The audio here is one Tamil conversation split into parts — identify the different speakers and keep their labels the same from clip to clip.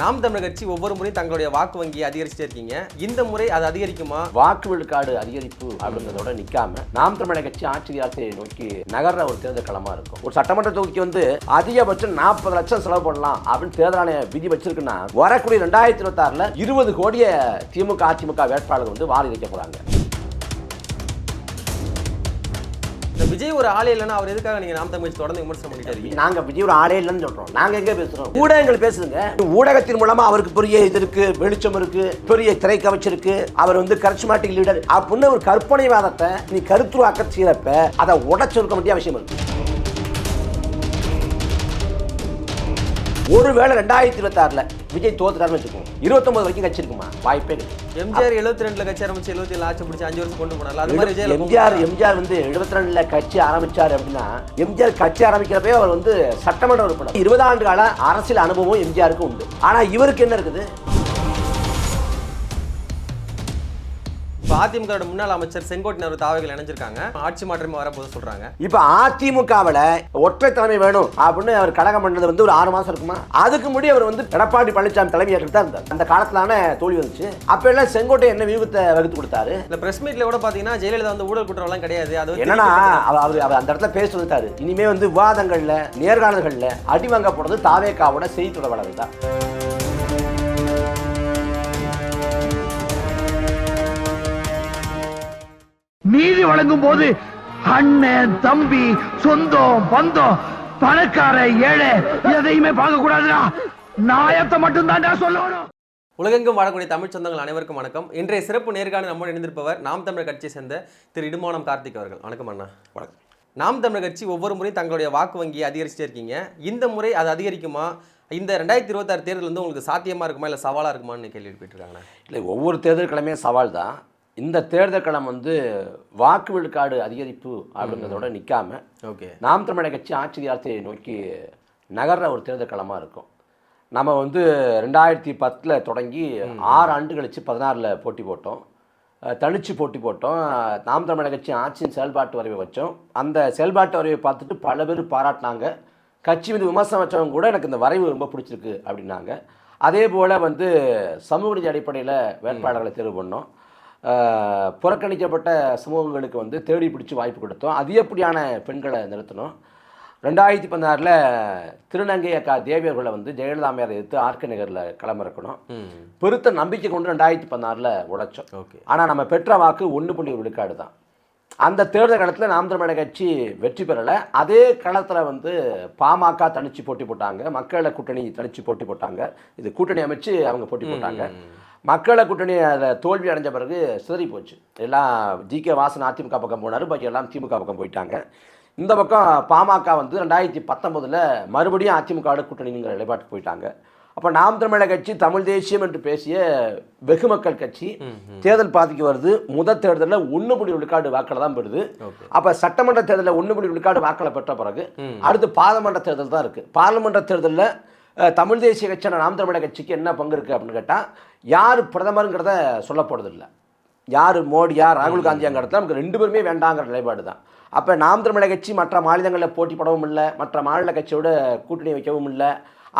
Speaker 1: நாம் தமிழர் கட்சி ஒவ்வொரு முறையும் தங்களுடைய வாக்கு வங்கியை அதிகரிச்சுட்டே இருக்கீங்க. இந்த முறை அது அதிகரிக்குமா?
Speaker 2: வாக்கு விழுக்காடு அதிகரிப்பு அப்படிங்கிறதோட நிக்காம நாம் தமிழக கட்சி ஆட்சி நோக்கி நகர்ற ஒரு தேர்தல் களமா இருக்கும். ஒரு சட்டமன்ற தொகுதிக்கு வந்து அதிகபட்சம் நாற்பது லட்சம் செலவு பண்ணலாம் அப்படின்னு தேர்தல் ஆணைய விதி வச்சிருக்குன்னா வரக்கூடிய ரெண்டாயிரத்தி இருபத்தி ஆறுல இருபது கோடியை திமுக அதிமுக வேட்பாளர்கள் வந்து வாரி வைக்க போறாங்க.
Speaker 1: இந்த விஜய் ஒரு ஆளே இல்லைன்னா அவர் எதுக்காக நீங்க நாம் தமிழ் தொடர்ந்து விமர்சனம் பண்ணிட்டே இருக்கீங்க?
Speaker 2: நாங்க விஜய் ஒரு ஆளே இல்லைன்னு சொல்றோம். நாங்க எங்க பேசுறோம்? ஊடகங்கள் பேசுதுங்க. ஊடகத்தின் மூலமா அவருக்கு பெரிய இது இருக்கு வெளிச்சம் இருக்கு பெரிய திரைக்கவச்சு இருக்கு. அவர் வந்து கரிஸ்மாட்டிக் லீடர் அப்படின்னு ஒரு கற்பனைவாதத்தை நீ கருத்துருவாக்க செய்யறப்ப அதை உடச்சிருக்க வேண்டிய அவசியம் இருக்கு. ஒருவேளை ரெண்டாயிரத்தி இருபத்தி ஆறுல விஜய் தோத்துட்டாருன்னு வச்சுக்கோங்க. இருபத்தொன்பது வரைக்கும் கட்சி இருக்குமா? வாய்ப்பே கிடையாது
Speaker 1: எம்ஜிஆர் எழுபத்தி ரெண்டுல கட்சி ஆரம்பிச்சு எழுபத்தி ஏழு ஆட்சி பிடிச்சி அஞ்சு வருஷம் கொண்டு போனால அது மாதிரி
Speaker 2: எம்ஜிஆர் எம்ஜிஆர் வந்து எழுபத்தி ரெண்டுல கட்சி ஆரம்பிச்சாரு அப்படின்னா எம்ஜிஆர் கட்சி ஆரம்பிக்கிறப்பே அவர் வந்து சட்டமன்ற உறுப்பினர். இருபது ஆண்டு கால அரசியல் அனுபவம் எம்ஜிஆருக்கு உண்டு. ஆனா இவருக்கு என்ன இருக்குது?
Speaker 1: இப்போ அதிமுக முன்னாள் அமைச்சர் செங்கோட்டையன் ஒரு தாவைகள் இணைஞ்சிருக்காங்க. ஆட்சி மாற்றமே வரப்போது சொல்றாங்க.
Speaker 2: இப்ப அதிமுகவில் ஒற்றை தலைமை வேணும் அப்படின்னு அவர் கழகம் பண்ணது வந்து ஒரு ஆறு மாசம் இருக்குமா? அதுக்கு முன்னாடி அவர் வந்து எடப்பாடி பழனிசாமி தலைமை ஏற்றுட்டு தான் இருந்தார். அந்த காலத்திலான தோல்வி வந்துச்சு. அப்ப எல்லாம் செங்கோட்டை என்ன வியூகத்தை வகுத்து கொடுத்தாரு?
Speaker 1: இந்த பிரஸ் மீட்ல கூட பாத்தீங்கன்னா ஜெயலலிதா வந்து ஊழல் குற்றம் எல்லாம் கிடையாது. அது
Speaker 2: என்னன்னா அவ- அவர் அவர் அந்த இடத்துல பேச சொல்லிட்டாரு இனிமே வந்து விவாதங்கள்ல நேர்காணல்கள்ல அடி வாங்க போறது தாவேக்காவோட செய்தி தொடர்பாளர்கள் தான்.
Speaker 3: நீதி வழங்கும் போது அண்ணன் தம்பி சொந்தம் பந்தம் பணக்கார ஏழை எதையுமே பார்க்க கூடாதுடா நாயத்தை மட்டும் தான்டா சொல்லணும்.
Speaker 1: உலகெங்கும் வாழக்கூடிய தமிழ் சொந்தங்கள் அனைவருக்கும் வணக்கம். இன்றைய சிறப்பு நேர்காணல் நம்மோடு இணைந்திருப்பவர் நாம் தமிழர் கட்சியை சேர்ந்த திரு இடுமானம் கார்த்திக் அவர்கள். வணக்கம் அண்ணா.
Speaker 2: வணக்கம்.
Speaker 1: நாம் தமிழர் கட்சி ஒவ்வொரு முறையும் தங்களுடைய வாக்கு வங்கியை அதிகரிச்சுட்டே இருக்கீங்க. இந்த முறை அது அதிகரிக்குமா? இந்த ரெண்டாயிரத்தி இருபத்தாறு தேர்தல் வந்து உங்களுக்கு சாத்தியமா இருக்குமா? இல்லை சவாலா இருக்குமான்னு கேள்வி எழுப்பிட்டு இருக்காங்க
Speaker 2: இல்லை ஒவ்வொரு தேர்தல் கிழமையும் சவால் தான் இந்த தேர்தல் களம் வந்து வாக்கு விழுக்காடு அதிகரிப்பு அப்படிங்கிறதோட நிற்காம
Speaker 1: ஓகே.
Speaker 2: நாம் தமிழக கட்சி ஆட்சி அதிகாரத்தை நோக்கி நகர்ற ஒரு தேர்தல் களமாக இருக்கும். நம்ம வந்து ரெண்டாயிரத்தி பத்தில் தொடங்கி ஆறு ஆண்டு கழிச்சு பதினாறில் போட்டி போட்டோம். தனிச்சு போட்டி போட்டோம். நாம் தமிழக கட்சி ஆட்சியின் செயல்பாட்டு வரைவை வச்சோம். அந்த செயல்பாட்டு வரைவை பார்த்துட்டு பல பேர் பாராட்டினாங்க. கட்சி மீது விமர்சனம் வச்சவங்க கூட எனக்கு இந்த வரைவு ரொம்ப பிடிச்சிருக்கு அப்படின்னாங்க. அதே போல் வந்து சமூக நீதி அடிப்படையில் வேட்பாளர்களை தேர்வு பண்ணோம். புறக்கணிக்கப்பட்ட சமூகங்களுக்கு வந்து தேடி பிடிச்சி வாய்ப்பு கொடுத்தோம். அதிகப்படியான பெண்களை நிறுத்தினோம் ரெண்டாயிரத்தி பதினாறில் திருநங்கை அக்கா தேவியர்களை வந்து ஜெயலலிதா அம்மையாரை எதிர்த்து ஆர்கே நகரில் களமிறக்கணும். பெருத்த நம்பிக்கை கொண்டு ரெண்டாயிரத்தி பதினாறில் உடைச்சோம்.
Speaker 1: ஓகே.
Speaker 2: ஆனால் நம்ம பெற்ற வாக்கு ஒன்று புள்ளி விழுக்காடு தான். அந்த தேர்தல் களத்தில் நாம் தமிழக கட்சி வெற்றி பெறலை. அதே களத்தில் வந்து பாமக தனிச்சு போட்டி போட்டாங்க. மக்களை கூட்டணி தனிச்சு போட்டி போட்டாங்க. இது கூட்டணி அமைச்சு அவங்க போட்டி போட்டாங்க. மக்களை கூட்டணி அதில் தோல்வி அடைஞ்ச பிறகு சிதறி போச்சு. எல்லாம் ஜி கே வாசன் அதிமுக பக்கம் போனார் பாக்கி எல்லாம் திமுக பக்கம் போயிட்டாங்க. இந்த பக்கம் பாமக வந்து ரெண்டாயிரத்தி பத்தொன்பதில் மறுபடியும் அதிமுக கூட்டணிங்கிற நிலைப்பாட்டுக்கு போயிட்டாங்க. அப்போ நாம் தமிழக கட்சி தமிழ் தேசியம் என்று பேசிய வெகு மக்கள் கட்சி தேர்தல் பாதிக்கு வருது. முதல் தேர்தலில் ஒன்று புள்ளி விழுக்காடு வாக்களை தான் பெறுது. அப்போ சட்டமன்ற தேர்தலில் ஒன்று புள்ளி விழுக்காடு வாக்களை பெற்ற பிறகு அடுத்து பாராளுமன்ற தேர்தல் தான் இருக்குது பாராளுமன்ற தேர்தலில் தமிழ் தேசிய கட்சியான நாம் தமிழக கட்சிக்கு என்ன பங்கு இருக்குது அப்படின்னு கேட்டால் யார் பிரதமருங்கிறத சொல்ல போகிறதில்ல யார் மோடியா ராகுல் காந்தியாங்கிறதுல நமக்கு ரெண்டு பேருமே வேண்டாங்கிற நிலைப்பாடு தான் அப்போ நாம் தமிழக கட்சி மற்ற மாநிலங்களில் போட்டி போடவும் இல்லை மற்ற மாநில கட்சியோட கூட்டணி வைக்கவும் இல்லை.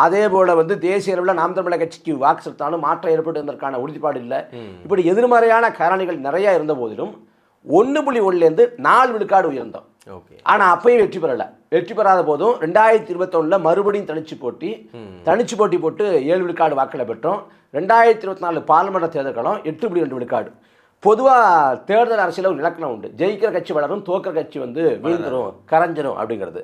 Speaker 2: அதே போல் வந்து தேசிய அளவில் நாம் தமிழக கட்சிக்கு வாக்கு செலுத்தாலும் மாற்றம் ஏற்படுவதற்கான உறுதிப்பாடு இல்லை. இப்படி எதிர்மறையான காரணிகள் நிறையா இருந்த போதிலும் ஒன்று புள்ளி ஒன்றுலேருந்து நாலு விழுக்காடு உயர்ந்தோம். ஆனால் அப்பயும் வெற்றி பெறலை. வெற்றி பெறாத போதும் ரெண்டாயிரத்தி இருபத்தொன்னில் மறுபடியும் தனிச்சு போட்டி தனிச்சு போட்டி போட்டு ஏழு விழுக்காடு வாக்களை பெற்றோம். ரெண்டாயிரத்தி இருபத்தி நாலு பாராளுமன்ற தேர்தல்களும் எட்டு புள்ளி ரெண்டு விழுக்காடு. பொதுவாக தேர்தல் அரசியல ஒரு இலக்கணம் உண்டு. ஜெயிக்கிற கட்சி வளரும் தோக்கிற கட்சி வந்து வீழ்ந்துரும் கரைஞ்சிரும் அப்படிங்கிறது.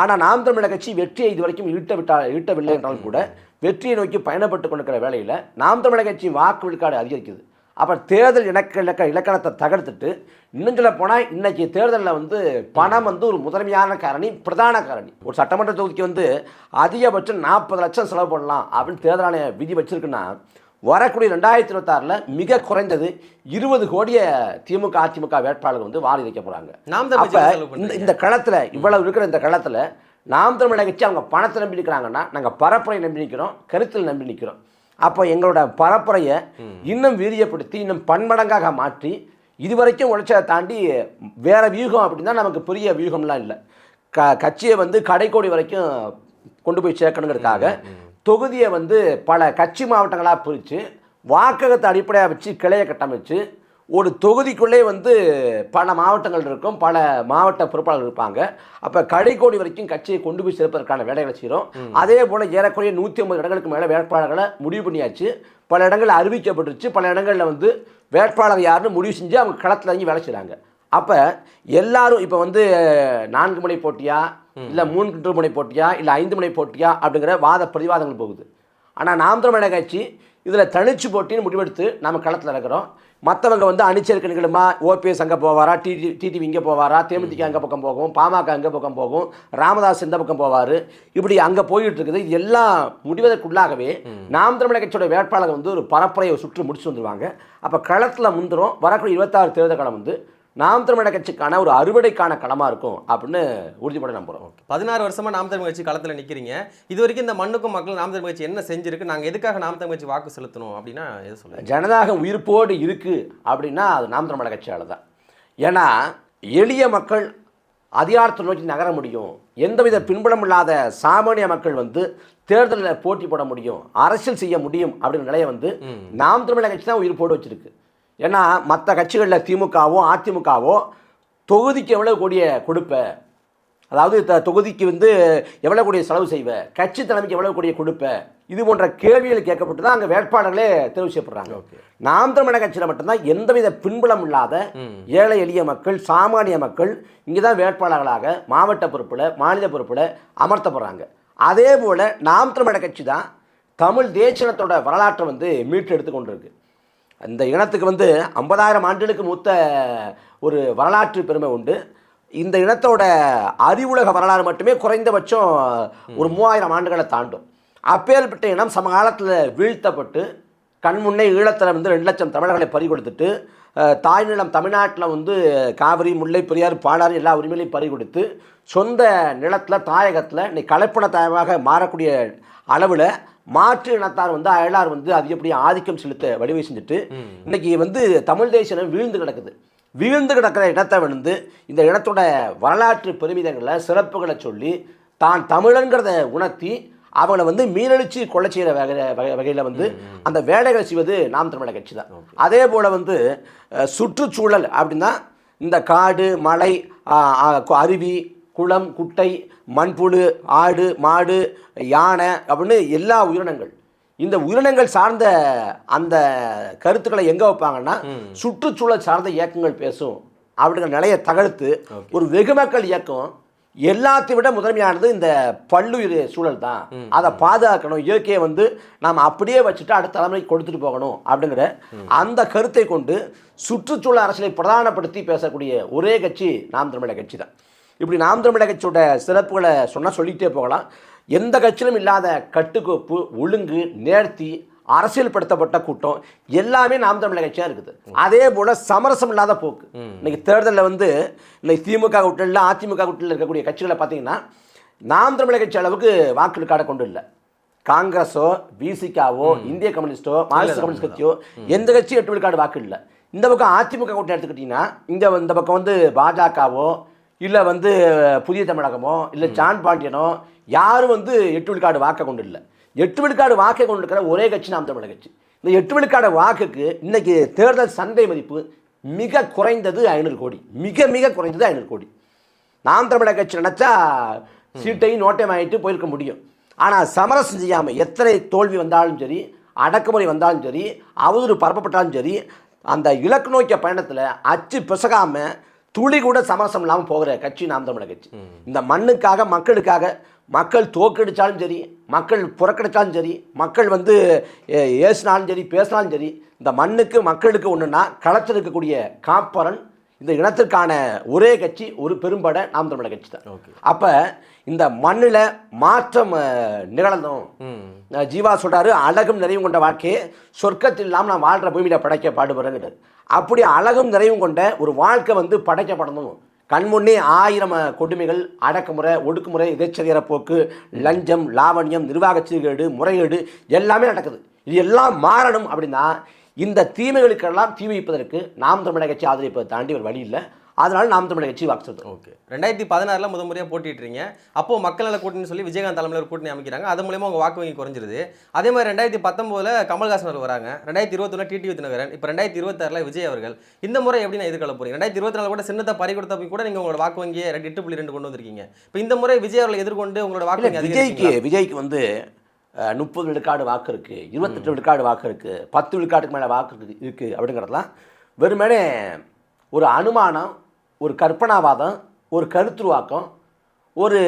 Speaker 2: ஆனால் நாம் தமிழக கட்சி வெற்றியை இது வரைக்கும் ஈட்ட விட்டா ஈட்டவில்லை என்றாலும் கூட வெற்றியை நோக்கி பயணப்பட்டு கொண்டிருக்கிற வேளையில் நாம் தமிழக கட்சி வாக்கு விழுக்காடு அதிகரிக்குது. அப்போ தேர்தல் இலக்க இலக்க இலக்கணத்தை தகர்த்துட்டு இன்னும் சொல்ல போனால் இன்னைக்கு தேர்தலில் வந்து பணம் வந்து ஒரு முதன்மையான காரணி பிரதான காரணி. ஒரு சட்டமன்ற தொகுதிக்கு வந்து அதிகபட்சம் நாற்பது லட்சம் செலவு பண்ணலாம் அப்படின்னு தேர்தல் ஆணைய விதி வச்சிருக்குன்னா வரக்கூடிய ரெண்டாயிரத்தி இருபத்தாறில் மிக குறைந்தது இருபது கோடிய திமுக அதிமுக வேட்பாளர்கள் வந்து வாரி வைக்க போகிறாங்க
Speaker 1: நாம் பண்றீங்க.
Speaker 2: இந்த களத்தில் இவ்வளவு இருக்கிற இந்த களத்தில் நாம் தமிழக கட்சி அவங்க பணத்தை நம்பி நிற்கிறாங்கன்னா நாங்கள் பரப்புரை நம்பி நிற்கிறோம் கருத்தில் நம்பி நிற்கிறோம் அப்போ எங்களோட பரப்புரையை இன்னும் வீரியப்படுத்தி இன்னும் பன்மடங்காக மாற்றி இதுவரைக்கும் உழைச்சதை தாண்டி வேற வியூகம் அப்படின்னா நமக்கு பெரிய வியூகம்லாம் இல்லை. க கட்சியை வந்து கடைக்கோடி வரைக்கும் கொண்டு போய் சேர்க்கணுங்கிறதுக்காக தொகுதியை வந்து பல கட்சி மாவட்டங்களாக பிரித்து வாக்ககத்தை அடிப்படையாக வச்சு கிளையை கட்டமைச்சு ஒரு தொகுதிக்குள்ளே வந்து பல மாவட்டங்கள் இருக்கும். பல மாவட்ட பொறுப்பாளர்கள் இருப்பாங்க. அப்போ கடைக்கோடி வரைக்கும் கட்சியை கொண்டு போய் சேர்ப்பதற்கான வேலைகளை செய்கிறோம் அதே போல் ஏறக்குறைய நூற்றி ஐம்பது இடங்களுக்கு மேலே வேட்பாளர்களை முடிவு பண்ணியாச்சு. பல இடங்கள் அறிவிக்கப்பட்டுருச்சு. பல இடங்களில் வந்து வேட்பாளர் யாருன்னு முடிவு செஞ்சு அவங்க களத்தில் இறங்கி வேலை செய்கிறாங்க அப்போ எல்லாரும் இப்போ வந்து நான்கு முனை போட்டியா? இல்லை மூன்று முனை போட்டியா? இல்லை ஐந்து முனை போட்டியா? அப்படிங்கிற வாத பிரதிவாதங்கள் போகுது. ஆனால் நாம் தமிழக கட்சி இதில் தனிச்சு போட்டின்னு முடிவெடுத்து நம்ம களத்தில் இருக்கிறோம் மற்றவங்க வந்து அணிச்சேர்க்கை நிகழுமா? ஓபிஎஸ் அங்கே போவாரா? டிடி டிடிவி இங்கே போவாரா? தேமுதிக அங்கே பக்கம் போகும் பாமக அங்கே பக்கம் போகும் ராமதாஸ் இந்த பக்கம் போவார். இப்படி அங்கே போயிட்டு இருக்குது இது எல்லாம் முடிவதற்குள்ளாகவே நாம் தமிழக கட்சியோட வேட்பாளர் வந்து ஒரு பரப்புரையை சுற்று முடிச்சு வந்துருவாங்க. அப்போ களத்தில் முந்துரும். வரக்கூடிய இருபத்தாறு தேர்தல் களம் வந்து நாம் தமிழக கட்சிக்கான ஒரு அறுவடைக்கான களமாக இருக்கும் அப்படின்னு உறுதிப்பட நம்புகிறோம்
Speaker 1: பதினாறு வருஷமா நாம் தமிழ் கட்சி களத்தில் நிற்கிறீங்க இது வரைக்கும் இந்த மண்ணுக்கும் மக்கள் நாம் தமிழ் கட்சி என்ன செஞ்சிருக்கு நாங்கள் எதுக்காக நாம் தமிழ் கட்சி வாக்கு செலுத்தணும் அப்படின்னா எது சொல்லுங்க?
Speaker 2: ஜனநாயகம் உயிர்ப்போடு இருக்கு அப்படின்னா அது நாம் தமிழக கட்சியால் தான். ஏன்னா எளிய மக்கள் அதிகாரத்தை நோக்கி நகர முடியும். எந்தவித பின்புலம் இல்லாத சாமானிய மக்கள் வந்து தேர்தலில் போட்டி போட முடியும் அரசியல் செய்ய முடியும் அப்படிங்கிற நிலையை வந்து நாம் தமிழக கட்சி தான் உயிர் போட்டு வச்சிருக்கு. ஏன்னா மற்ற கட்சிகளில் திமுகவோ அதிமுகவோ தொகுதிக்கு எவ்வளவு கூடிய கொடுப்ப? அதாவது த- தொகுதிக்கு வந்து எவ்வளவு கூடிய செலவு செய்வ? கட்சி தலைமைக்கு எவ்வளவு கூடிய கொடுப்ப? இது போன்ற கேள்விகள் கேட்கப்பட்டு தான் அங்கே வேட்பாளர்களே தேர்வு செய்யப்படுறாங்க. நாம் தமிழக கட்சியில் மட்டும்தான் எந்தவித பின்புலம் இல்லாத ஏழை எளிய மக்கள் சாமானிய மக்கள் இங்கே தான் வேட்பாளர்களாக மாவட்ட பொறுப்பில் மாநில பொறுப்பில் அமர்த்தப்படுறாங்க. அதே போல் நாம் தமிழக கட்சி தான் தமிழ் தேசியத்தோட வரலாற்றை வந்து மீட்டு எடுத்து கொண்டிருக்கு. இந்த இனத்துக்கு வந்து ஐம்பதாயிரம் ஆண்டுகளுக்கு மூத்த ஒரு வரலாற்று பெருமை உண்டு. இந்த இனத்தோட அறிவுலக வரலாறு மட்டுமே குறைந்தபட்சம் ஒரு மூவாயிரம் ஆண்டுகளை தாண்டும். அப்பேற்பட்ட இனம் சமகாலத்தில் வீழ்த்தப்பட்டு கண் முன்னே ஈழத்தில் வந்து ரெண்டு லட்சம் தமிழர்களை பறி கொடுத்துட்டு தாய்நிலம் தாய் நிலம் தமிழ்நாட்டில் வந்து காவிரி முல்லை பெரியார் பாலாறு எல்லா உரிமைகளையும் பறி கொடுத்து சொந்த நிலத்தில் தாயகத்தில் இன்னைக்கு கலப்பின தாயமாக மாறக்கூடிய அளவில் மாற்று இனத்தார் வந்து அயலார் வந்து அதிகப்படி ஆதிக்கம் செலுத்த வடிவை செஞ்சுட்டு இன்னைக்கு வந்து தமிழ் தேசிய இனம் வீழ்ந்து கிடக்குது. வீழ்ந்து கிடக்கிற இடத்தை வந்து இந்த இடத்தோட வரலாற்று பெருமிதங்களை சிறப்புகளை சொல்லி தான் தமிழங்கிறத உணர்த்தி அவங்கள வந்து மீனழிச்சு கொலை செய்கிற வகை வகை வகையில் வந்து அந்த வேலைகளை செய்வது நாம் தமிழக கட்சி தான். அதே போல் வந்து சுற்றுச்சூழல் அப்படின்னா இந்த காடு மலை அருவி குளம் குட்டை மண்புழு ஆடு மாடு யானை அப்படின்னு எல்லா உயிரினங்கள். இந்த உயிரினங்கள் சார்ந்த அந்த கருத்துக்களை எங்கே வைப்பாங்கன்னா சுற்றுச்சூழல் சார்ந்த இயக்கங்கள் பேசும். அப்படிங்கிற நிலையை தகர்த்து ஒரு வெகுமக்கள் இயக்கம். எல்லாத்தை விட முதன்மையானது இந்த பல்லுயிர் சூழல் தான். அதை பாதுகாக்கணும். இயற்கையை வந்து நாம் அப்படியே வச்சுட்டு அடுத்த தலைமுறைக்கு கொடுத்துட்டு போகணும் அப்படிங்கிற அந்த கருத்தை கொண்டு சுற்றுச்சூழல் அரசியலை பிரதானப்படுத்தி பேசக்கூடிய ஒரே கட்சி நாம் தமிழக கட்சி தான். இப்படி நாம் தமிழக கட்சியோட சிறப்புகளை சொன்னால் சொல்லிகிட்டே போகலாம். எந்த கட்சியிலும் இல்லாத கட்டுக்கோப்பு ஒழுங்கு நேர்த்தி அரசியல்படுத்தப்பட்ட கூட்டம் எல்லாமே நாம் தமிழக கட்சியாக இருக்குது. அதே போல் சமரசம் இல்லாத போக்கு. இன்னைக்கு தேர்தலில் வந்து இன்னைக்கு திமுக கூட்டில் அதிமுக கூட்டில் இருக்கக்கூடிய கட்சிகளை பார்த்தீங்கன்னா நாம் தமிழக கட்சி அளவுக்கு வாக்கு கொண்டு இல்லை. காங்கிரஸோ பிசிகாவோ இந்திய கம்யூனிஸ்டோ மார்க்சிஸ்ட் கம்யூனிஸ்ட் கட்சியோ எந்த கட்சியும் எட்டு விழுக்காடு வாக்கு இல்லை. இந்த பக்கம் அதிமுக கூட்டம் எடுத்துக்கிட்டிங்கன்னா இந்த இந்த பக்கம் வந்து பாஜகவோ இல்லை வந்து புதிய தமிழகமோ இல்லை ஜான் பாண்டியனோ யாரும் வந்து எட்டு விழுக்காடு வாக்கை கொண்டு இல்லை. எட்டு விழுக்காடு வாக்கை கொண்டு இருக்கிற ஒரே கட்சி நாம் தமிழக கட்சி. இந்த எட்டு விழுக்காடு வாக்குக்கு இன்னைக்கு தேர்தல் சந்தை மதிப்பு மிக குறைந்தது ஐநூறு கோடி. மிக மிக குறைந்தது ஐநூறு கோடி. நாம் தமிழக கட்சி நினச்சா சீட்டையும் நோட்டையும் வாங்கிட்டு போயிருக்க முடியும். ஆனால் சமரசம் செய்யாமல் எத்தனை தோல்வி வந்தாலும் சரி அடக்குமுறை வந்தாலும் சரி அவதூறு பரப்பப்பட்டாலும் சரி அந்த இலக்கு நோக்கிய பயணத்தில் அச்சு பிசகாம துளி கூட சமரசம் இல்லாமல் போகிற கட்சி நாம் தமிழர் கட்சி. இந்த மண்ணுக்காக மக்களுக்காக மக்கள் தோக்கடிச்சாலும் சரி மக்கள் புறக்கணிச்சாலும் சரி மக்கள் வந்து ஏ- ஏசினாலும் சரி பேசினாலும் சரி இந்த மண்ணுக்கு மக்களுக்கு ஒன்றுனா களத்தில் இருக்கக்கூடிய காப்பரன் இந்த இனத்திற்கான ஒரே கட்சி ஒரு பெரும்பட நாம் தமிழர் கட்சி தான். அப்போ இந்த மண்ணில் மாற்றம் அஹ், நிகழணும்.
Speaker 1: ம்.
Speaker 2: அஹ், ஜீவா சொல்றாரு அழகும் நிறைவும் கொண்ட வாழ்க்கையை சொர்க்கத்தில் இல்லாமல் நான் வாழ்கிற பூமியில் படைக்க பாடுபடுறேங்கிறது அப்படி அழகும் நிறைவும் கொண்ட ஒரு வாழ்க்கை வந்து படைக்கப்படணும். கண்முன்னே ஆயிரம் கொடுமைகள் அடக்குமுறை ஒடுக்குமுறை இதைச்சதிகார போக்கு லஞ்சம் லாவண்யம் நிர்வாக சீர்கேடு முறைகேடு எல்லாமே நடக்குது. இது எல்லாம் மாறணும் அப்படின்னா இந்த தீமைகளுக்கெல்லாம் தீ வைப்பதற்கு நாம் தமிழக கட்சி ஆதரிப்பதை தாண்டி ஒரு வழி இல்லை. அதனால நாம் தமிழர் கட்சி வாக்கு செலுத்துறோம்.
Speaker 1: ஓகே. ரெண்டாயிரத்தி பதினாறுல முத முறையாக போட்டிட்டுறீங்க. அப்போ மக்கள் நல கூட்டணின்னு சொல்லி விஜயகாந்த் தலைமையில் ஒரு கூட்டணி அமைக்கிறாங்க. அது மூலயமா உங்க வாக்கு வங்கி குறைஞ்சிருது. அதே மாதிரி ரெண்டாயிரத்தி பத்தொம்போதுல கமல்ஹாசன் வராங்க. ரெண்டாயிரத்தி இருபத்தொன்னு டிடி தினகரன் இப்போ ரெண்டாயிரத்தி இருபத்தாறுல விஜய் அவர்கள். இந்த முறை எப்படி நான் எதிர்கொள்ள போறீங்க? ரெண்டாயிரத்தி இருபத்தி நாலு கூட சின்னத்தை பறி கொடுத்தப்ப கூட நீங்க உங்களோட வாக்கு வங்கியை ரெண்டு எட்டு புள்ளி ரெண்டு கொண்டு வந்திருக்கீங்க. இப்போ இந்த முறை விஜய் அவர்களை எதிர்கொண்டு உங்களோட வாக்கு
Speaker 2: விஜய்க்கு? விஜய்க்கு வந்து முப்பது விழுக்காடு வாக்கு இருக்கு இருபத்தெட்டு விழுக்காடு வாக்கு இருக்கு பத்து விழுக்காட்டுக்கு மேலே வாக்கு இருக்கு இருக்கு அப்படிங்கிறதுலாம் வெறுமனே ஒரு அனுமானம் ஒரு கற்பனாவாதம் ஒரு கருத்துருவாக்கம் ஒரு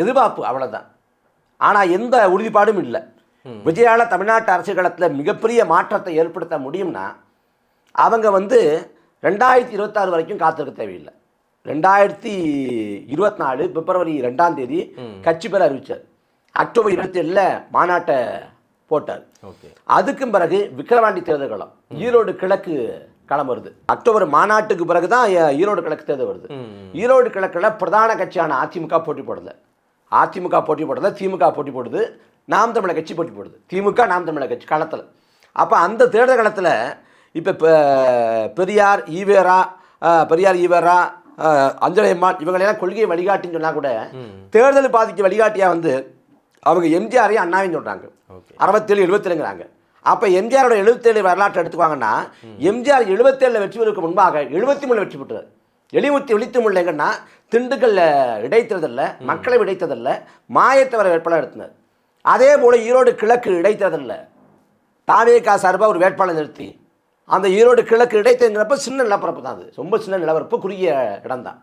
Speaker 2: எதிர்பார்ப்பு அவ்வளவுதான். ஆனால் எந்த உறுதிப்பாடும் இல்லை. விஜயால தமிழ்நாட்டு அரசியல் களத்தில் மிகப்பெரிய மாற்றத்தை ஏற்படுத்த முடியும்னா அவங்க வந்து ரெண்டாயிரத்தி இருபத்தாறு வரைக்கும் காத்திருக்க தேவையில்லை. ரெண்டாயிரத்தி இருபத்தி நாலு பிப்ரவரி ரெண்டாம் தேதி கட்சி பேர் அறிவிச்சார். அக்டோபர் இருபத்தி ஏழில் மாநாட்டை போட்டார். அதுக்கும் பிறகு விக்கிரவாண்டி தேர்தல் களம் ஈரோடு கிழக்கு களம் வருது. அக்டோபர் மாநாட்டுக்கு பிறகு தான் ஈரோடு கிழக்கு தேர்தல் வருது. ஈரோடு கிழக்குல பிரதான கட்சியான அதிமுக போட்டி போடல. அதிமுக போட்டி போடல திமுக போட்டி போடுது நாம் தமிழர் கட்சி போட்டி போடுது. திமுக நாம் தமிழர் கட்சி களத்தில். அப்போ அந்த தேர்தல் களத்தில் இப்போ பெரியார் ஈவேரா பெரியார் ஈவேரா அஹ், அஞ்சலி அம்மாள் இவங்களெல்லாம் கொள்கையை வழிகாட்டின்னு சொன்னால் கூட தேர்தல் பாதிக்க வழிகாட்டியாக வந்து அவங்க எம்ஜிஆரையும் அண்ணாவையும் சொல்கிறாங்க அறுபத்தேழு எழுபத்தேழுங்கிறாங்க. அப்போ எம்ஜிஆரோட எழுபத்தேழு வரலாற்றை எடுத்துக்குவாங்கன்னா எம்ஜிஆர் எழுபத்தேழில் வெற்றி பெறுவதற்கு முன்பாக எழுபத்தி மூணு வெற்றி பெற்றார். எழுபத்தி எழுபத்தி மூணுல எங்கன்னா திண்டுக்கல்ல இடைத்தேர்தலில் மக்களை இடைத்தேர்தலில் மாயத்தவர வேட்பாளர் எடுத்தினார் அதே போல் ஈரோடு கிழக்கு இடைத்தேர்தலில் தாவேகா சார்பாக ஒரு வேட்பாளர் நிறுத்தி அந்த ஈரோடு கிழக்கு இடைத்தேர்தலப்ப சின்ன நிலப்பரப்பு தான் அது. ரொம்ப சின்ன நிலப்பரப்பு குறுகிய இடம்தான்.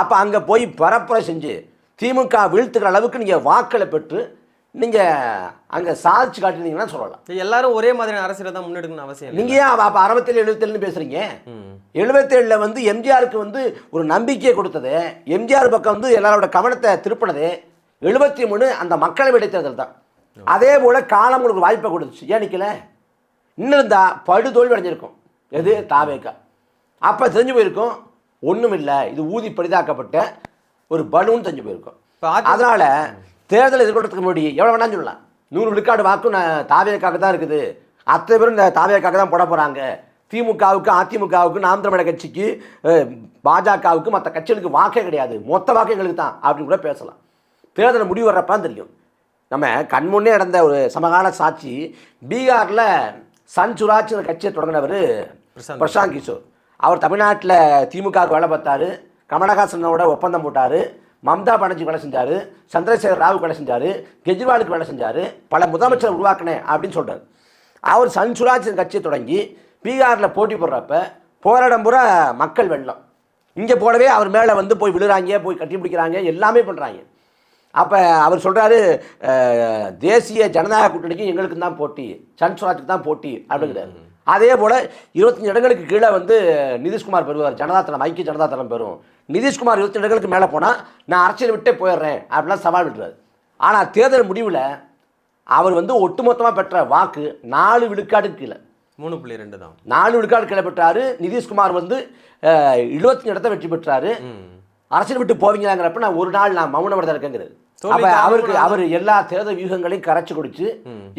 Speaker 2: அப்போ அங்கே போய் பரப்புரை செஞ்சு திமுக வீழ்த்துக்கிற அளவுக்கு நீங்கள் வாக்களை பெற்று நீங்கள் அங்கே சாதிச்சு காட்டினீங்கன்னா சொல்லலாம்.
Speaker 1: எல்லாரும் ஒரே மாதிரியான அரசியலை தான் முன்னெடுக்கணும்னு அவசியம் இல்லை
Speaker 2: நீங்கள் ஏன் அப்போ அறுபத்தேழு எழுபத்தேழுன்னு பேசுகிறீங்க. எழுபத்தேழில் வந்து எம்ஜிஆருக்கு வந்து ஒரு நம்பிக்கையை கொடுத்தது. எம்ஜிஆர் பக்கம் வந்து எல்லாரோட கவனத்தை திருப்பினது. எழுபத்தி மூணு அந்த மக்களவை இடைத்தேர்தல் தான். அதே போல் காலம் உங்களுக்கு வாய்ப்பை கொடுத்துச்சு. ஏன் நிற்கல இன்னும் இருந்தா படுதோல்வி அடைஞ்சிருக்கும். எது? தாவேக்கா. அப்போ தெரிஞ்சு போயிருக்கும். ஒன்றும் இல்லை இது ஊதி பரிதாக்கப்பட்ட ஒரு பலூன் தெரிஞ்சு போயிருக்கும். அதனால தேர்தல் எதிர்கொள்றதுக்கு முன்னாடி எவ்வளோ வேணாலும் சொல்லலாம். நூறு விழுக்காடு வாக்கும் நான் தாவேக்காக தான் இருக்குது. அத்தனை பேரும் இந்த தாவேக்காக தான் போட போகிறாங்க திமுகவுக்கு அதிமுகவுக்கு நாம் தமிழர் கட்சிக்கு பாஜகவுக்கு மற்ற கட்சிகளுக்கு வாக்கே கிடையாது. மொத்த வாக்கு எங்களுக்கு தான் அப்படின்னு கூட பேசலாம். தேர்தல் முடிவு வர்றப்பதான் தெரியும். நம்ம கண்முன்னே நடந்த ஒரு சமகால சாட்சி பீகாரில் சன் சுராஜ் கட்சியை தொடங்கினவர்
Speaker 1: பிரசாந்த்
Speaker 2: கிஷோர். அவர் தமிழ்நாட்டில் திமுகவுக்கு வேலை பார்த்தாரு. கமலஹாசனோட ஒப்பந்தம் போட்டார் மம்தா பானர்ஜி வேலை செஞ்சார் சந்திரசேகர் ராவுக்கு வேலை செஞ்சார் கெஜ்ரிவாலுக்கு வேலை செஞ்சார் பல முதலமைச்சர் உருவாக்கினேன் அப்படின்னு சொல்றாரு. அவர் சன் சுராஜ் கட்சியை தொடங்கி பீகாரில் போட்டி போடுறப்ப போராடம் பூரா மக்கள் வெள்ளம். இங்கே போலவே அவர் மேலே வந்து போய் விழுறாங்க போய் கட்டி பிடிக்கிறாங்க எல்லாமே பண்ணுறாங்க அப்போ அவர் சொல்கிறாரு தேசிய ஜனநாயக கூட்டணிக்கு எங்களுக்கு தான் போட்டி சன் சுராஜுக்கு தான் போட்டி அப்படிங்கிறாரு. அதே போல் இருபத்தஞ்சு இடங்களுக்கு கீழே வந்து நிதிஷ்குமார் பெறுவார் ஜனதா தளம் ஐக்கிய ஜனதா தளம் பெறும். நிதிஷ்குமார் இருபத்தஞ்சு இடங்களுக்கு மேலே போனால் நான் அரசியல் விட்டே போயிடுறேன் அப்படிலாம் சவால் விடுறாரு ஆனால் தேர்தல் முடிவில் அவர் வந்து ஒட்டுமொத்தமாக பெற்ற வாக்கு நாலு விழுக்காடுக்கு கீழே.
Speaker 1: மூணு புள்ளி ரெண்டு தான்.
Speaker 2: நாலு விழுக்காடு கீழே பெற்றாரு. நிதிஷ்குமார் வந்து இருபத்தஞ்சு இடத்த வெற்றி பெற்றாரு. அரசியல் விட்டு போவீங்களாங்கிறப்ப நான் ஒரு நாள் நான் மௌன விரதம் இருக்கேங்கிறது அப்ப அவருக்கு அவர் எல்லா தேர்தல் வியூகங்களையும் கரைச்சு குடிச்சு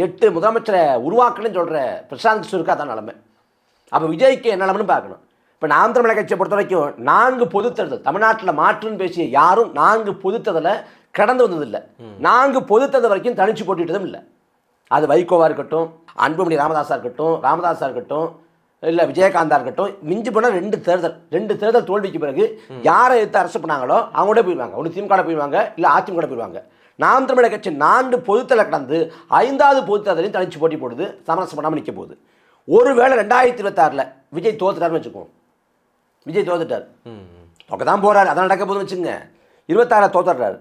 Speaker 2: எட்டு முதலமைச்சரை உருவாக்கணும்னு சொல்ற பிரசாந்த் கிஷோருக்கு அதான் நிலைமை. அப்ப விஜய்க்கு என்ன நிலைமைன்னு பார்க்கணும். இப்போ நாம் தமிழக கட்சியை பொறுத்த வரைக்கும் நான்கு பொது தேர்தல் தமிழ்நாட்டில் மாற்றுன்னு பேசிய யாரும் நான்கு பொதுத்தேர்தலை கடந்து வந்ததில்லை. நான்கு பொதுத்தேர்தல் வரைக்கும் தனிச்சு போட்டிட்டதும் இல்லை. அது வைகோவாக இருக்கட்டும் அன்புமணி ராமதாஸாக இருக்கட்டும் ராமதாஸாக இருக்கட்டும் இல்லை விஜயகாந்தா இருக்கட்டும் மிஞ்சி போனால் ரெண்டு தேர்தல் ரெண்டு தேர்தல் தோல்விக்கு பிறகு யாரை எடுத்து அரசு பண்ணாங்களோ அவங்களோட போயிடுவாங்க ஒன்று திமுக போயிடுவாங்க இல்லை அதிமுக போயிடுவாங்க நாம் தமிழக கட்சி நான்கு பொதுத்தலை கடந்து ஐந்தாவது பொதுத்தேர்தலையும் தனிச்சு போட்டி போடுது சமரசம் பண்ணாமல் நிற்க போகுது. ஒருவேளை ரெண்டாயிரத்தி இருபத்தாறில் விஜய் தோத்துட்டாருன்னு வச்சுக்குவோம் விஜய் தோத்துட்டார்.
Speaker 1: ம்.
Speaker 2: தோக்க தான் போகிறாரு அதான் நடக்க போதுன்னு வச்சுங்க இருபத்தாறில் தோத்துறாரு.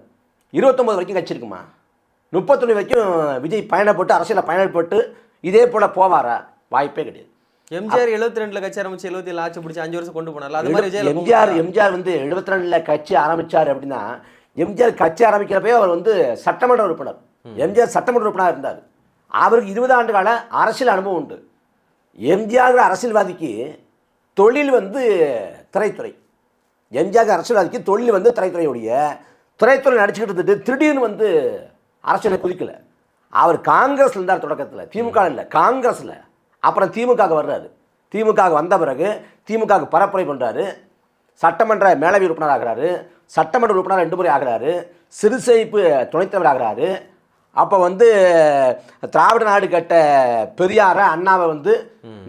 Speaker 2: இருபத்தொம்பது வரைக்கும் கட்சி இருக்குமா முப்பத்தொன்று வரைக்கும் விஜய் பயணப்பட்டு அரசியலில் பயணப்பட்டு இதே போல் போவாரா? வாய்ப்பே கிடையாது.
Speaker 1: எம்ஜிஆர் எழுபத்தி ரெண்டுல கட்சி ஆரம்பிச்சு எழுபத்தி ஏழு ஆட்சி பிடிச்சி அஞ்சு வருஷம் கொண்டு போனார்ல. அது மாதிரி
Speaker 2: எம்ஜிஆர் எம்ஜிஆர் வந்து எழுபத்தி ரெண்டுல கட்சி ஆரம்பிச்சார் அப்படின்னா எம்ஜிஆர் கட்சி ஆரம்பிக்கிறப்பே அவர் வந்து சட்டமன்ற உறுப்பினர். எம்ஜிஆர் சட்டமன்ற உறுப்பினர் இருந்தார். அவருக்கு இருபது ஆண்டு கால அரசியல் அனுபவம் உண்டு. எம்ஜிஆர் அரசியல்வாதிக்கு தொழில் வந்து திரைத்துறை. எம்ஜிஆர் அரசியல்வாதிக்கு தொழில் வந்து திரைத்துறையுடைய திரைத்துறை நடிச்சுக்கிட்டு இருந்துட்டு திடீர்னு வந்து அரசியலை குதிக்கல. அவர் காங்கிரஸ்ல இருந்தார் தொடக்கத்தில் திமுக இல்லை காங்கிரஸில். அப்புறம் திமுக வர்றாரு. திமுக வந்த பிறகு திமுக பரப்புரை பண்ணுறாரு சட்டமன்ற மேலவை உறுப்பினர் ஆகிறாரு. சட்டமன்ற உறுப்பினர் ரெண்டு முறை ஆகிறாரு. சிறுசேமிப்பு துணைத்தவர் ஆகிறாரு. அப்போ வந்து திராவிட நாடு கட்ட பெரியார அண்ணாவை வந்து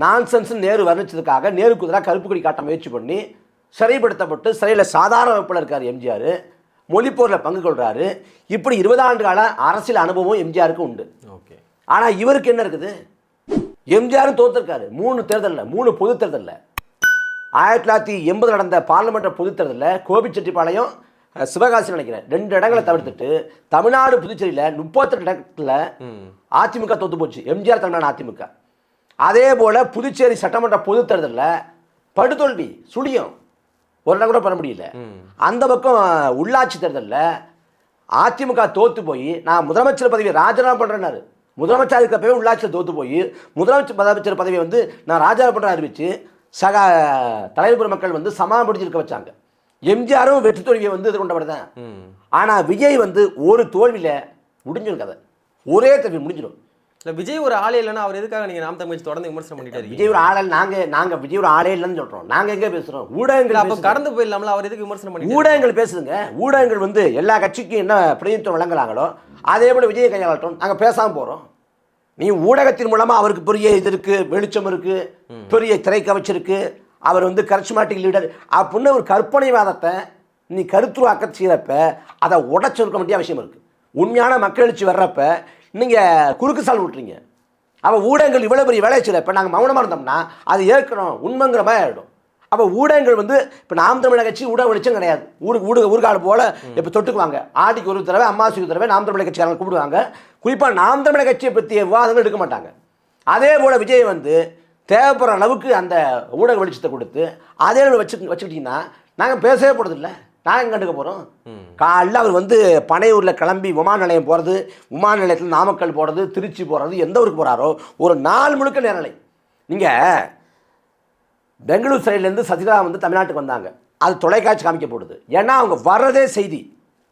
Speaker 2: நான்சென்ஸ் நேரு வர்ணிச்சதுக்காக நேருக்கு எதிராக கருப்பு கொடி காட்ட முயற்சி பண்ணி சிறைப்படுத்தப்பட்டு சிறையில் சாதாரண வகுப்பில் இருக்கார் எம்ஜிஆர். மொழிப்போரில் பங்கு கொள்கிறாரு இப்படி இருபது ஆண்டு கால அரசியல் அனுபவம் எம்ஜிஆருக்கு உண்டு.
Speaker 1: ஓகே.
Speaker 2: ஆனால் இவருக்கு என்ன இருக்குது? எம்ஜிஆரும் தோத்துருக்காரு. மூணு தேர்தலில் மூணு பொது தேர்தலில். ஆயிரத்தி தொள்ளாயிரத்தி எண்பது நடந்த பார்லிமெண்ட் பொது தேர்தலில் கோபிச்செட்டிப்பாளையம் சிவகாசி நினைக்கிறேன். ரெண்டு இடங்களை தவிர்த்துட்டு தமிழ்நாடு புதுச்சேரியில் முப்பத்தெட்டு இடத்துல அதிமுக தோத்து போச்சு. எம்ஜிஆர் தலைமையான அதிமுக. அதே போல் புதுச்சேரி சட்டமன்ற பொது தேர்தலில் படுதோல்வி சுழியம். ஒரு இடம் கூட பண்ண முடியல. அந்த பக்கம் உள்ளாட்சி தேர்தலில் அதிமுக தோத்து போய் நான் முதலமைச்சர் பதவியை ராஜினாமா பண்ணுறேன்னாரு முதலமைச்சர் இருக்கப்பவே உள்ளாட்சியில் தோத்து போய் முதலமைச்சர் முதலமைச்சர் பதவியை வந்து நான் ராஜினாமா பண்ணுறேன் அறிவிச்சு சக தலைவர் மக்கள் வந்து சமாளிச்சிருக்க வச்சாங்க. எம்ஜிஆரும் வெற்றி தோல்வியை வந்து இது கொண்டவர் தான். ஆனால் விஜய் வந்து ஒரு தோல்வியில் முடிஞ்சிடும் கதை. ஒரே தோல்வி முடிஞ்சிடும்.
Speaker 1: இல்ல விஜய் ஒரு ஆளே இல்லைன்னா அவர் எதுக்காக நீங்க நாம் தமிழ் தொடர்ந்து விமர்சனம் பண்ணிட்டே இருக்கீங்க?
Speaker 2: விஜய் ஒரு ஆளல் நாங்கள் நாங்கள் விஜய் ஒரு ஆளே இல்லைன்னு சொல்கிறோம் நாங்கள் எங்கே பேசுகிறோம் ஊடகங்கள்
Speaker 1: அப்ப. கடந்து போயிடலாம்ல அவர் எதுக்கு விமர்சனம் பண்ணிட்டு
Speaker 2: ஊடகங்கள் பேசுதுங்க. ஊடகங்கள் வந்து எல்லா கட்சிக்கும் என்ன பிரதிநிதித்துவம் வழங்குறாங்களோ அதே போல விஜய் கையாளட்டும். நாங்கள் பேசாமல் போகிறோம் நீ ஊடகத்தின் மூலமாக அவருக்கு பெரிய இது இருக்குது வெளிச்சம் இருக்குது பெரிய திரைக்கவச்சு இருக்கு. அவர் வந்து கரிஸ்மாட்டிக் லீடர் அப்படின்னு ஒரு கற்பனைவாதத்தை நீ கருத்துருவாக்க செய்கிறப்ப அதை உடச்சிருக்க வேண்டிய அவசியம் இருக்குது உண்மையான மக்கள் எழுச்சி வர்றப்ப நீங்கள் குறுக்கு சால் விட்டுறீங்க அவள் ஊடகங்கள் இவ்வளோ பெரிய வேலை செய்கிறப்ப நாங்கள் மௌனமாக இருந்தோம்னா அது ஏற்கணும் உண்மைங்கிற மாதிரி ஆகிடும் அப்போ ஊடகங்கள் வந்து இப்போ நாம் தமிழக கட்சி ஊடக வெளிச்சம் கிடையாது. ஊரு ஊடக ஊர்காடு போல் இப்போ தொட்டுக்குவாங்க. ஆடிக்கு ஒரு தடவை அம்மாசி ஒரு தடவை நாம் தமிழக கட்சிக்காரங்க கூப்பிடுவாங்க. குறிப்பாக நாம் தமிழக கட்சியை பற்றிய விவாதங்கள் எடுக்க மாட்டாங்க. அதே போல் விஜய் வந்து தேவைப்படுற அளவுக்கு அந்த ஊடக வெளிச்சத்தை கொடுத்து அதே அளவு வச்சு வச்சுக்கிட்டிங்கன்னா நாங்கள் பேசவே போகிறதில்ல நாங்கள் கண்டுக்க போகிறோம் காலைல அவர் வந்து பனையூரில் கிளம்பி விமான நிலையம் போகிறது விமான நிலையத்தில் நாமக்கல் போகிறது திருச்சி போகிறது எந்த ஊருக்கு போகிறாரோ ஒரு நாள் முழுக்க நேரலை. நீங்கள் பெங்களூர் சைட்லேருந்து சசிகலா வந்து தமிழ்நாட்டுக்கு வந்தாங்க. அது தொலைக்காட்சி காமிக்கப்படுது. ஏன்னா அவங்க வர்றதே செய்தி.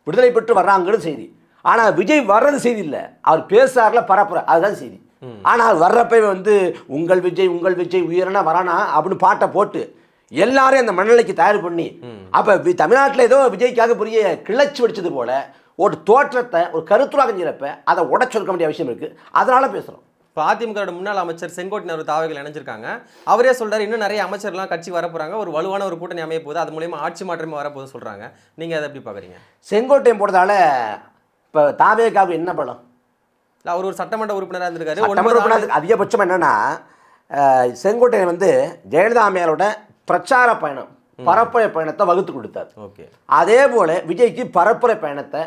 Speaker 2: விடுதலை பெற்று வர்றாங்கன்னு செய்தி. ஆனால் விஜய் வர்றது செய்தி இல்லை. அவர் பேசுறாருல பரப்புற அதுதான் செய்தி. ஆனால் வர்றப்ப வந்து உங்கள் விஜய் உங்கள் விஜய் உயரனா வரானா? அப்படின்னு பாட்டை போட்டு எல்லாரையும் அந்த மண்ணலைக்கு தயார் பண்ணி அப்போ தமிழ்நாட்டில் ஏதோ விஜய்க்காக பெரிய கிளர்ச்சி வெடிச்சது போல ஒரு தோற்றத்தை ஒரு கருத்துராக செஞ்சப்ப அதை உடச்சொடுக்க வேண்டிய அவசியம் இருக்குது அதனால பேசுகிறோம்
Speaker 1: இப்போ அதிமுக முன்னாள் அமைச்சர் செங்கோட்டையன் ஒரு தாவைகள் இணைஞ்சிருக்காங்க. அவரே சொல்றாரு இன்னும் நிறைய அமைச்சர்லாம் கட்சி வரப்போறாங்க. ஒரு வலுவான ஒரு கூட்டணி அமைய போகுது. அது மூலியமா ஆட்சி மாற்றமே வரப்போகுது சொல்றாங்க. நீங்க அதை எப்படி பாக்குறீங்க?
Speaker 2: செங்கோட்டையன் போடுறதால இப்போ தாவேகாவுக்கு என்ன பலம்?
Speaker 1: அவர் ஒரு சட்டமன்ற உறுப்பினரா இருந்திருக்காரு.
Speaker 2: அதிகபட்சம் என்னன்னா செங்கோட்டையன் வந்து ஜெயலலிதா அம்மையாரோட பிரச்சார பயணம் பரப்புரை பயணத்தை வகுத்து கொடுத்தார்.
Speaker 1: ஓகே.
Speaker 2: அதே போல விஜய்க்கு பரப்புரை பயணத்தை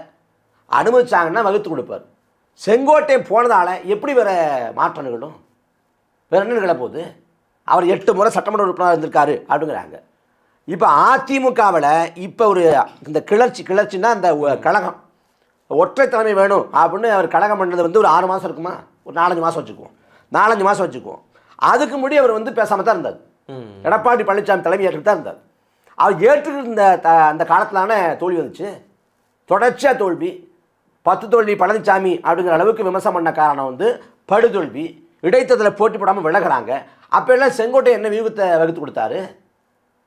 Speaker 2: அனுமதிச்சாங்கன்னா வகுத்து கொடுப்பார். செங்கோட்டையன் போனதால எப்படி வேற மாற்றம் நிகழும்? வேற என்ன நிகழ போகுது? அவர் எட்டு முறை சட்டமன்ற உறுப்பினராக இருந்திருக்காரு அப்படிங்கிறாங்க. இப்போ அதிமுகவில் இப்போ ஒரு இந்த கிளர்ச்சி கிளர்ச்சின்னா அந்த கழகம். ஒற்றை தலைமை வேணும் அப்படின்னு அவர் கழகம் பண்ணது வந்து ஒரு ஆறு மாதம் இருக்குமா? ஒரு நாலஞ்சு மாதம் வச்சுக்குவோம். நாலஞ்சு மாதம் வச்சுக்குவோம். அதுக்கு முன்னாடி அவர் வந்து பேசாமல் தான் இருந்தார். எடப்பாடி பழனிசாமி தலைமை ஏற்றுட்டு தான் இருந்தார். அவர் ஏற்றுக்கிட்டு த அந்த காலத்திலான தோல்வி வந்துச்சு. தொடர்ச்சியாக தோல்வி. பத்து தோல்வி பழனிசாமி அப்படிங்கிற அளவுக்கு விமர்சனம் பண்ண காரணம் வந்து படுதோல்வி. இடைத்தேர்தலில் போட்டி போடாமல் விலகுறாங்க. அப்போ எல்லாம் செங்கோட்டை என்ன வியூகத்தை வகுத்து கொடுத்தாரு?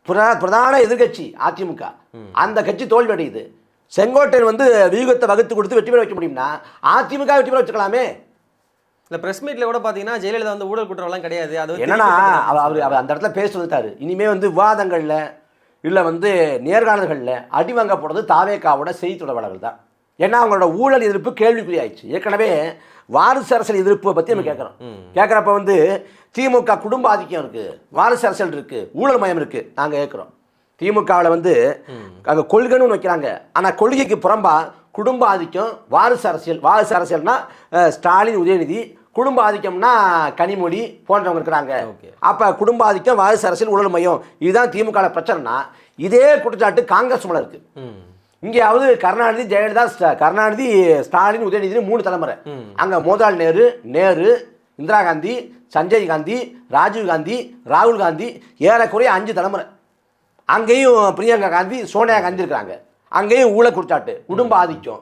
Speaker 2: பிரதா- பிரதான எதிர்க்கட்சி அதிமுக. அந்த கட்சி தோல்வி அடையுது செங்கோட்டையன் வந்து வியூகத்தை வகுத்து கொடுத்து வெற்றி பெற வைக்க முடியும்னா அதிமுக வெற்றி பெற வச்சுக்கலாமே?
Speaker 1: இல்ல பிரஸ் மீட்ல கூட பாத்தீங்கன்னா ஜெயலலிதா வந்து ஊழல் குற்றம்லாம் கிடையாது. அது
Speaker 2: என்னன்னா அவர் அவர் அந்த இடத்துல பேசி வந்துட்டாரு. இனிமே வந்து விவாதங்களில் இல்லை வந்து நேர்காணல்களில் அடி வாங்க போகிறது தாவேக்காவோட செய்தி தொடர்பாளர்கள் தான். ஏன்னா அவங்களோட ஊழல் எதிர்ப்பு கேள்விக்குறியாயிடுச்சு. ஏற்கனவே வாரிசு அரசியல் எதிர்ப்பை பற்றி நம்ம கேட்குறோம். கேட்குறப்ப வந்து திமுக குடும்ப ஆதிக்கம் இருக்குது வாரிசு அரசியல் இருக்குது ஊழல் மயம் இருக்குது நாங்கள் கேட்குறோம். திமுகவில் வந்து அங்கே கொள்கைன்னு வைக்கிறாங்க. ஆனால் கொள்கைக்கு புறம்பா குடும்ப ஆதிக்கம் வாரிசு அரசியல் வாரிசு அரசியல்னா ஸ்டாலின் உதயநிதி குடும்ப ஆதிக்கம்னா கனிமொழி போன்றவங்க இருக்கிறாங்க. அப்போ குடும்ப ஆதிக்கம் வாரிசு அரசியல் ஊழல் மையம் இதுதான் திமுக பிரச்சனைனா இதே குற்றச்சாட்டு காங்கிரஸ் மேல இருக்கு.
Speaker 1: ம்.
Speaker 2: இங்கேயாவது கருணாநிதி ஜெயலலிதா கருணாநிதி ஸ்டாலின் உதயநிதி மூணு தலைமுறை. அங்க மோதிலால் நேரு நேரு இந்திரா காந்தி சஞ்சய் காந்தி ராஜீவ் காந்தி ராகுல் காந்தி ஏறக்குறைய அஞ்சு தலைமுறை. அங்கேயும் பிரியங்கா காந்தி சோனியா காந்தி இருக்கிறாங்க. அங்கேயும் ஊழல் குற்றச்சாட்டு குடும்ப ஆதிக்கம்.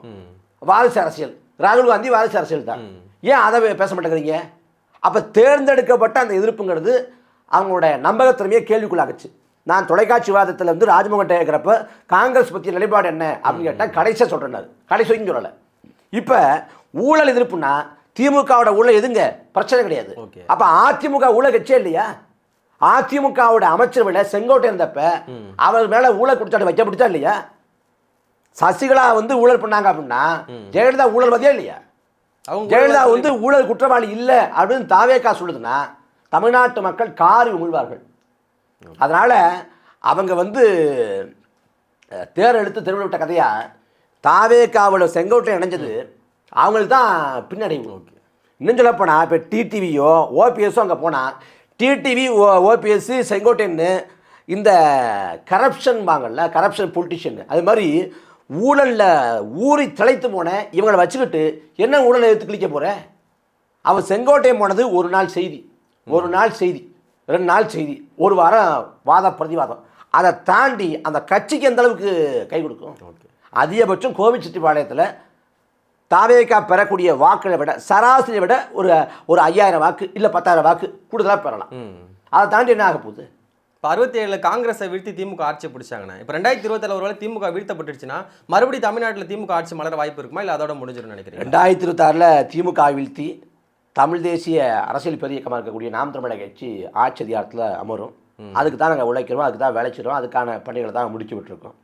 Speaker 2: வாரிசு அரசியல். ராகுல் காந்தி வாரிசு அரசியல் தான். ஏன் அதை பேச மாட்டேங்கிறீங்க? அப்போ தேர்ந்தெடுக்கப்பட்ட அந்த எதிர்ப்புங்கிறது அவங்களோட நம்பகத்திறமையை கேள்விக்குள்ளாக்குச்சு. நான் தொலைக்காட்சி விவாதத்தில் வந்து ராஜ்மோகன் கேட்குறப்ப காங்கிரஸ் பற்றிய நிலைப்பாடு என்ன? அப்படின்னு கேட்டால் கடைசியாக சொல்கிறேன் கடைசி வரைக்கும் சொல்லலை. இப்போ ஊழல் எதிர்ப்புனா திமுகவோட ஊழல் எதுங்க? பிரச்சனை கிடையாது. அப்போ அதிமுக ஊழல் கட்சியே இல்லையா? அதிமுகவோட அமைச்சர் விட செங்கோட்டை இருந்தப்ப அவர் மேலே ஊழல் குற்றச்சாட்டு வைக்கப்பட்டுச்சா இல்லையா? சசிகலா வந்து ஊழல் பண்ணாங்க அப்படின்னா ஜெயலலிதா ஊழல்வாதியா இல்லையா?
Speaker 1: அவங்க
Speaker 2: ஜெயலலிதா வந்து ஊழல் குற்றவாளி இல்லை அப்படின்னு தாவேக்கா சொல்லுதுன்னா தமிழ்நாட்டு மக்கள் காரி உமிழ்வார்கள். அதனால அவங்க வந்து தேர் எடுத்து தெருவில் விட்ட கதையா தாவேக்காவில் செங்கோட்டை இணைஞ்சது அவங்களுக்கு தான் பின்னடைவு. இன்னும் சொல்லப்போனால் இப்போ டிடிவியோ ஓபிஎஸோ அங்கே போனால் டிடிவி ஓ ஓபிஎஸ் செங்கோட்டைன்னு இந்த கரப்ஷன் வாங்கல்ல கரப்ஷன் பொலிட்டிஷியன் அது மாதிரி ஊழலில் ஊறி திளைத்து போன இவங்களை வச்சுக்கிட்டு என்ன ஊழலை எடுத்து கிழிக்க போகிற அவன் செங்கோட்டையன் போனது ஒரு நாள் செய்தி. ஒரு நாள் செய்தி. ரெண்டு நாள் செய்தி. ஒரு வாரம் வாத பிரதிவாதம். அதை தாண்டி அந்த கட்சிக்கு எந்த அளவுக்கு கை கொடுக்கும்? அதிகபட்சம் கோவிச்செட்டிப்பாளையத்தில் தாவேக்கா பெறக்கூடிய வாக்களை விட சராசரியை விட ஒரு ஒரு ஐயாயிரம் வாக்கு இல்லை பத்தாயிரம் வாக்கு கூடுதலாக பெறலாம். அதை தாண்டி என்ன ஆக போகுது?
Speaker 1: இப்போ அறுபத்தி ஏழுல காங்கிரஸை வீழ்த்தி திமுக ஆட்சி பிடிச்சாங்கண்ணா இப்போ ரெண்டாயிரத்தி இருபத்தி ஒருவேளை திமுக வீழ்த்தப்பட்டுருச்சுன்னா மறுபடியும் தமிழ்நாட்டில் திமுக ஆட்சி மலர வாய்ப்பு இருக்குமா? இல்லை அதோட முடிஞ்சிடும் நினைக்கிறீங்க
Speaker 2: ரெண்டாயிரத்தி இருபத்தாறில் திமுக வீழ்த்தி தமிழ் தேசிய அரசியல் பெரிய இயக்கமாக இருக்கக்கூடிய நாம் தமிழக கட்சி ஆட்சி அதிகாரத்தில் அமரும். அதுக்கு தான் நாங்கள் உழைக்கிறோம் அதுக்கு தான் வேலைச்சிடும் அதுக்கான பணிகளை தான் முடிச்சு விட்டுருக்கோம்.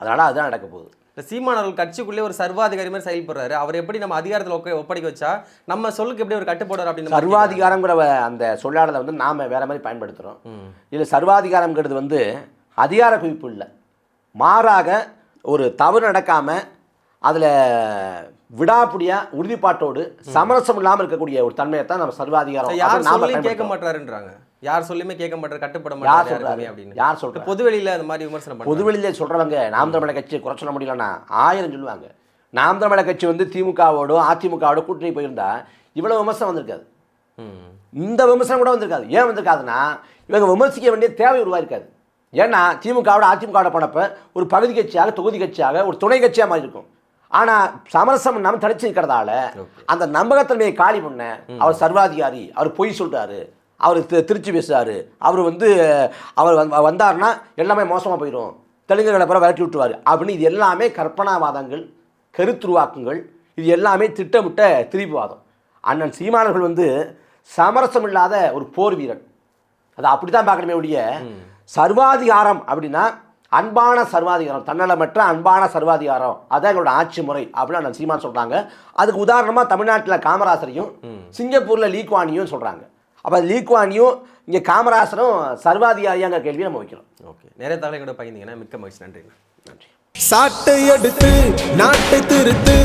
Speaker 2: அதனால் அதுதான் நடக்க போகுது.
Speaker 1: இந்த சீமான் அவர்கள் கட்சிக்குள்ளே ஒரு சர்வாதிகாரி மாதிரி செயல்படுறாரு அவர் எப்படி நம்ம அதிகாரத்தில் ஒக்க ஒப்படைக்க வச்சா நம்ம சொல்லுக்கு எப்படி ஒரு கட்டுப்பாடு அப்படின்னு
Speaker 2: சர்வாதிகாரங்கிற அந்த சொல்லாடலை வந்து நாம் வேற மாதிரி பயன்படுத்துகிறோம் இதில் சர்வாதிகாரங்கிறது வந்து அதிகார குவிப்பு இல்லை. மாறாக ஒரு தவறு நடக்காமல் அதில் விடாப்பிடியாக உறுதிப்பாட்டோடு சமரசம் இல்லாமல் இருக்கக்கூடிய ஒரு தன்மையை தான் நம்ம சர்வாதிகாரம்
Speaker 1: யார்
Speaker 2: அப்படின்னு நாம
Speaker 1: சொல்லியும் கேட்க. மாட்டாருன்றாங்க. யார் சொல்லியுமே கேட்க மாட்டாரு கட்டுப்பட
Speaker 2: யார் சொல்றாரு?
Speaker 1: அப்படின்னு.
Speaker 2: யார் சொல்றாரு
Speaker 1: பொதுவெளியில அந்த மாதிரி விமர்சனம்
Speaker 2: பொதுவெளியில் சொல்கிறவங்க நாம் தமிழர் கட்சியை குறை சொல்ல முடியலன்னா ஆயிரம் சொல்லுவாங்க. நாம் தமிழர் கட்சி வந்து திமுகவோடும் அதிமுகவோட கூட்டணி போயிருந்தா இவ்வளோ விமர்சனம் வந்திருக்காது. இந்த விமர்சனம் கூட வந்திருக்காது. ஏன் வந்திருக்காதுன்னா இவங்க விமர்சிக்க வேண்டிய தேவை உருவாயிருக்காது. ஏன்னா திமுகவோட அதிமுகவோட போனப்ப ஒரு பகுதி கட்சியாக தொகுதி கட்சியாக ஒரு துணை கட்சியாக மாறி இருக்கும். ஆனால் சமரசம் நம்ம தனிச்சு நிற்கிறதால அந்த நம்பகத்தன்மையை காலி பண்ண அவர் சர்வாதிகாரி அவர் பொய் சொல்றாரு. அவர் திருச்சி பேசுறாரு. அவர் வந்து அவர் வந்து- வந்தாருன்னா எல்லாமே மோசமாக போயிடும். தெலுங்குகளை பிற விரட்டி விட்டுருவார். அப்படின்னு இது எல்லாமே கற்பனாவாதங்கள் கருத்துருவாக்கங்கள் இது எல்லாமே திட்டமிட்ட திரிப்புவாதம் அண்ணன் சீமானவர்கள் வந்து சமரசம் இல்லாத ஒரு போர் வீரன். அதை அப்படி தான் பார்க்கணுமே ஒழிய சர்வாதிகாரம் அப்படின்னா அன்பான சர்வாதிகாரம் தன்னலமற்ற அன்பான சர்வாதிகாரம். அதான் எங்களோட ஆட்சி முறை அப்படின்னு அண்ணன் சீமான் சொல்கிறாங்க அதுக்கு உதாரணமாக தமிழ்நாட்டில் காமராசரையும் சிங்கப்பூரில் லீக்வானியும் சொல்கிறாங்க அப்போ லீக்வானியும் இங்கே காமராசரும் சர்வாதிகாரியாங்கிற கேள்வியை நம்ம வைக்கிறோம்.
Speaker 1: ஓகே நிறைய தகவலை கூட பகிர்ந்தீங்கன்னா மிக்க மகிழ்ச்சி. நன்றி
Speaker 2: நன்றி
Speaker 4: சாட்டை எடுத்து நாட்டை திருத்து